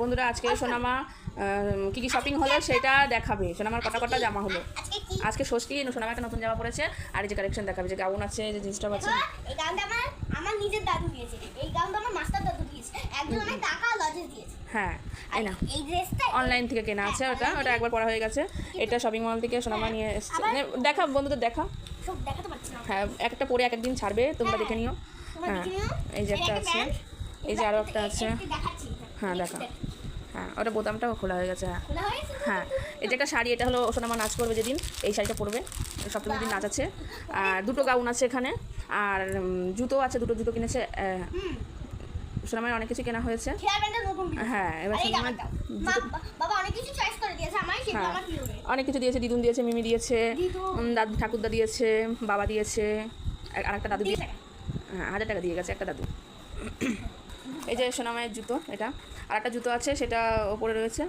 বন্ধুরা আজকে সোনামা কি কি শপিং হলো সেটা দেখাবে। সোনামার কটা কটা জামা হলো? আজকে ষষ্ঠী সোনামা একটা নতুন জামা পরেছে আর এই যে কালেকশন দেখাবে যে গাউন আছে যে জিন্স টপ আছে এই গাউনটা আমার আমার নিজের দাদু দিয়েছে। এই গাউনটা আমার মাস্টার দাদু দিয়েছে। একজন টাকা লজেস দিয়েছে। হ্যাঁ এই না। এই ড্রেসটা অনলাইন থেকে কেনা আছে ওটা ওটা একবার পড়া হয়ে গেছে। এটা শপিং মল থেকে সোনামা নিয়ে এসছে। আবার- নে, দেখা বন্ধুদের দেখা। সব দেখাতে পারছি না। হ্যাঁ একটা পরে এক একদিন ছাড়বে তোমরা দেখে নিও। হ্যাঁ এই যে একটা একটা আছে। এই যে আরও একটা আছে। হ্যাঁ, দেখা। হ্যাঁ ওটা বোতামটাও খোলা হয়ে গেছে হ্যাঁ হ্যাঁ এটা একটা শাড়ি এটা হলো সোনামা নাচ করবে যেদিন এই শাড়িটা পরবে সপ্তমীর দিন নাচ আছে আর দুটো গাউন আছে এখানে আর জুতো আছে দুটো জুতো কিনেছে হুম অনেক কিছু কেনা হয়েছে। হ্যাঁ, এবার আর এই সোনামা জামাটাও। মা- বা- বাবা অনেক কিছু চয়েস করে দিয়েছে আমার হ্যাঁ আমার। অনেক কিছু দিয়েছে দিদুন দিয়েছে মিমি দিয়েছে। দাদু ঠাকুরদা দিয়েছে বাবা দিয়েছে আর একটা দাদু দিয়ে দিয়েছে। হ্যাঁ হাজার টাকা দিয়ে গেছে একটা দাদু এই যে সোনামায়ের জুতো এটা আর একটা জুতো আছে সেটা ওপরে রয়েছে।